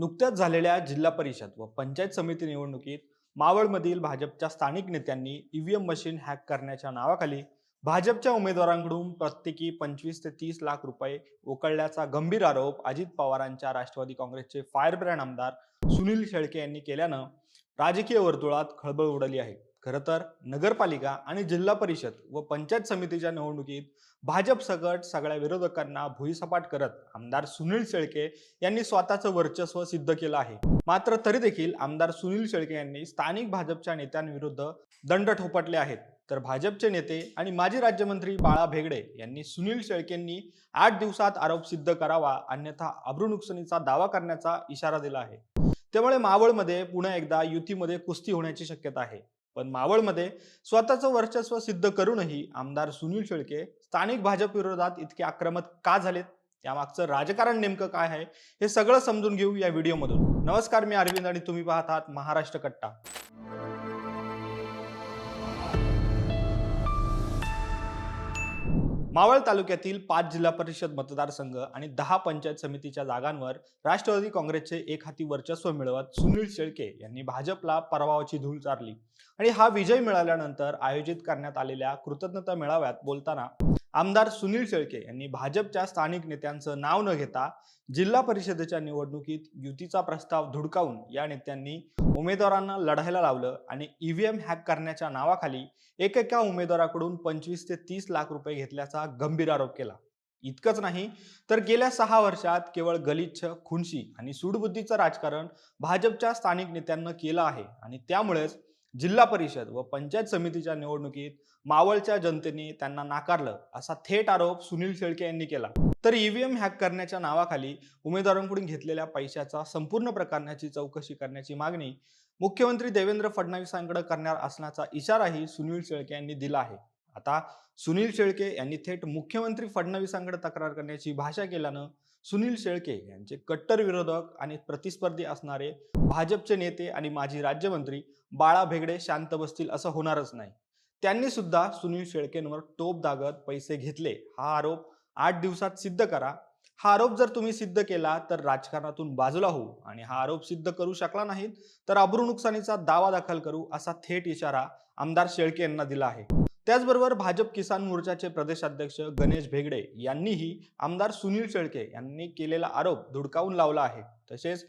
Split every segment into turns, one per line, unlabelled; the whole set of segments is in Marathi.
नुकत्याच झालेल्या जिल्हा परिषद व पंचायत समिती निवडणुकीत मावळमधील भाजपच्या स्थानिक नेत्यांनी ईव्हीएम मशीन हॅक करण्याच्या नावाखाली भाजपच्या उमेदवारांकडून प्रत्येकी पंचवीस ते तीस लाख रुपये उकळल्याचा गंभीर आरोप अजित पवारांच्या राष्ट्रवादी काँग्रेसचे फायरब्रँड आमदार सुनील शेळके यांनी केल्यानं राजकीय वर्तुळात खळबळ उडाली आहे. खरं तर नगरपालिका आणि जिल्हा परिषद व पंचायत समितीच्या निवडणुकीत भाजप सकट सगळ्या विरोधकांना भुईसपाट करत आमदार सुनील शेळके यांनी स्वतःचं वर्चस्व सिद्ध केलं आहे. मात्र तरी देखील आमदार सुनील शेळके यांनी स्थानिक भाजपच्या नेत्यांविरुद्ध दंड ठोपटले आहेत. तर भाजपचे नेते आणि माजी राज्यमंत्री बाळा भेगडे यांनी सुनील शेळकेंनी आठ दिवसात आरोप सिद्ध करावा अन्यथा अब्रुनुकसानीचा दावा करण्याचा इशारा दिला आहे. त्यामुळे मावळमध्ये पुन्हा एकदा युतीमध्ये कुस्ती होण्याची शक्यता आहे. पण मावळमध्ये स्वतःचं वर्चस्व सिद्ध करूनही आमदार सुनील शेळके स्थानिक भाजप विरोधात इतके आक्रमक का झालेत? त्यामागचं राजकारण नेमकं काय आहे? हे सगळं समजून घेऊ या व्हिडिओमधून. नमस्कार मी अरविंद आणि तुम्ही पाहत आहात महाराष्ट्र कट्टा. मावळ तालुक्यातील पाच जिल्हा परिषद मतदारसंघ आणि दहा पंचायत समितीच्या जागांवर राष्ट्रवादी काँग्रेसचे एक हाती वर्चस्व मिळवत सुनील शेळके यांनी भाजपला पराभवाची धूळ चारली. आणि हा विजय मिळाल्यानंतर आयोजित करण्यात आलेल्या कृतज्ञता मेळाव्यात बोलताना आमदार सुनील शेळके यांनी भाजपच्या स्थानिक नेत्यांचं नाव न घेता जिल्हा परिषदेच्या निवडणुकीत युतीचा प्रस्ताव धुडकावून या नेत्यांनी उमेदवारांना लढायला लावलं आणि ईव्हीएम हॅक करण्याच्या नावाखाली एकेका उमेदवाराकडून पंचवीस ते तीस लाख रुपये घेतल्याचा गंभीर आरोप केला. इतकंच नाही तर गेल्या सहा वर्षात केवळ गलिच्छ खुनशी आणि सूडबुद्धीचं राजकारण भाजपच्या स्थानिक नेत्यांना केलं आहे आणि त्यामुळेच जिल्हा परिषद व पंचायत समितीच्या निवडणुकीत मावळच्या जनतेने त्यांना नाकारलं असा थेट आरोप सुनील शेळके यांनी केला. तर ईव्हीएम हॅक करण्याच्या नावाखाली उमेदवारांकडून घेतलेल्या पैशाचा संपूर्ण प्रकरणाची चौकशी करण्याची मागणी मुख्यमंत्री देवेंद्र फडणवीसांकडे करणार असण्याचा इशाराही सुनील शेळके यांनी दिला आहे. आता सुनील शेळके यांनी थेट मुख्यमंत्री फडणवीसांकडे तक्रार करण्याची भाषा केल्यानं सुनील शेळके यांचे कट्टर विरोधक आणि प्रतिस्पर्धी असणारे भाजपचे नेते आणि माजी राज्यमंत्री बाळा भेगडे शांत बसतील असं होणारच नाही. त्यांनी सुद्धा सुनील शेळकेंवर टोप दागत पैसे घेतले. हा आरोप आठ दिवसात सिद्ध करा. हा आरोप जर तुम्ही सिद्ध केला तर राजकारणातून बाजूला होऊ आणि हा आरोप सिद्ध करू शकला नाहीत तर अब्रू नुकसानीचा दावा दाखल करू असा थेट इशारा आमदार शेळके यांना दिला आहे. त्याचबरोबर भाजप किसान मोर्चाचे प्रदेशाध्यक्ष गणेश भेगडे यांनीही आमदार सुनील शेळके यांनी केलेला आरोप धुडकावून लावला आहे. तसेच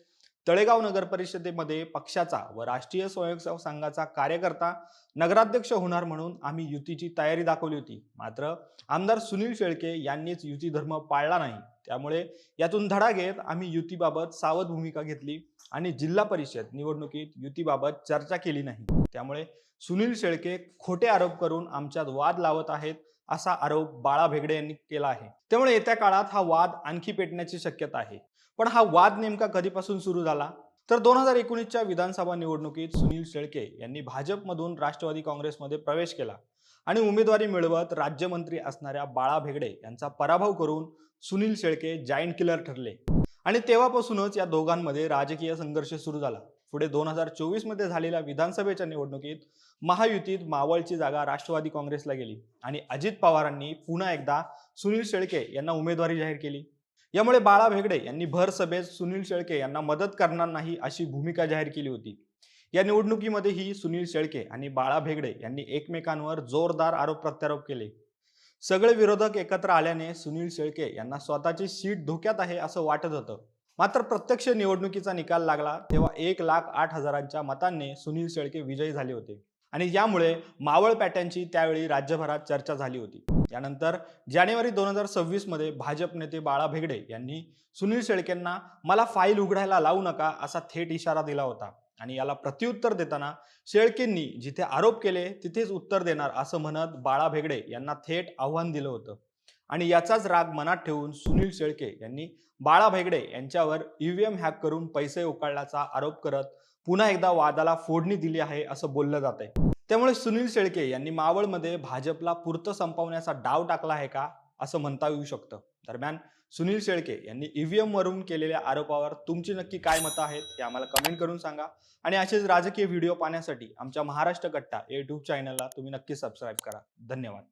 तळेगाव नगर परिषदेमध्ये पक्षाचा व राष्ट्रीय स्वयंसेवक संघाचा कार्यकर्ता नगराध्यक्ष होणार म्हणून आम्ही युतीची तयारी दाखवली होती. मात्र आमदार सुनील शेळके यांनीच युती धर्म पाळला नाही. त्यामुळे यातून धडा घेत आम्ही युतीबाबत सावध भूमिका घेतली आणि जिल्हा परिषद निवडणुकीत युतीबाबत चर्चा केली नाही. त्यामुळे सुनील शेळके खोटे आरोप करून आमच्यात वाद लावत आहेत. असा आरोप बाळा भेगडे यांनी केला आहे. त्यामुळे येत्या काळात हा वाद आणखी पेटण्याची शक्यता आहे. पण हा वाद नेमका कधीपासून सुरू झाला? तर दोन हजार एकोणीसच्या विधानसभा निवडणुकीत सुनील शेळके यांनी भाजपमधून राष्ट्रवादी काँग्रेसमध्ये प्रवेश केला आणि उमेदवारी मिळवत राज्यमंत्री असणाऱ्या बाळा भेगडे यांचा पराभव करून सुनील शेळके जाईंट किलर ठरले. आणि तेव्हापासूनच या दोघांमध्ये राजकीय संघर्ष सुरू झाला. पुढे दोन हजार चोवीसमध्ये झालेल्या विधानसभेच्या निवडणुकीत महायुतीत मावळची जागा राष्ट्रवादी काँग्रेसला गेली आणि अजित पवारांनी पुन्हा एकदा सुनील शेळके यांना उमेदवारी जाहीर केली. यामुळे बाळा भेगडे यांनी भर सभेत सुनील शेळके यांना मदत करणार नाही अशी भूमिका जाहीर केली होती. या निवडणुकीमध्येही सुनील शेळके आणि बाळा भेगडे यांनी एकमेकांवर जोरदार आरोप प्रत्यारोप केले. सगळे विरोधक एकत्र आल्याने सुनील शेळके यांना स्वतःची सीट धोक्यात आहे असं वाटत होतं. मात्र प्रत्यक्ष निवडणुकीचा निकाल लागला तेव्हा एक लाख आठ हजारांच्या मतांनी सुनील शेळके विजयी झाले होते. आणि यामुळे मावळ पॅट्यांची त्यावेळी राज्यभरात चर्चा झाली होती. यानंतर जानेवारी दोन हजार सव्वीसमध्ये भाजप नेते बाळा भेगडे यांनी सुनील शेळकेंना मला फाईल उघडायला लावू नका असा थेट इशारा दिला होता. आणि याला प्रत्युत्तर देताना शेळकेंनी जिथे आरोप केले तिथेच उत्तर देणार असं म्हणत बाळा भेगडे यांना थेट आव्हान दिलं होतं. आणि याचाच राग मनात ठेवून सुनील शेळके यांनी बाळा भेगडे यांच्यावर ईव्हीएम हॅक करून पैसे उकळल्याचा आरोप करत पुन्हा एकदा वादाला फोडणी दिली आहे असं बोललं जात आहे. त्यामुळे सुनील शेळके यांनी मावळमध्ये भाजपला पुरतं संपवण्याचा डाव टाकला आहे का असं म्हणता येऊ शकतं. दरम्यान सुनील शेळके यांनी ईव्हीएम वरून केलेल्या आरोपावर तुमची नक्की काय मतं आहेत हे आम्हाला कमेंट करून सांगा. आणि असेच राजकीय व्हिडिओ पाहण्यासाठी आमच्या महाराष्ट्र कट्टा युट्यूब चॅनलला तुम्ही नक्की सबस्क्राईब करा. धन्यवाद.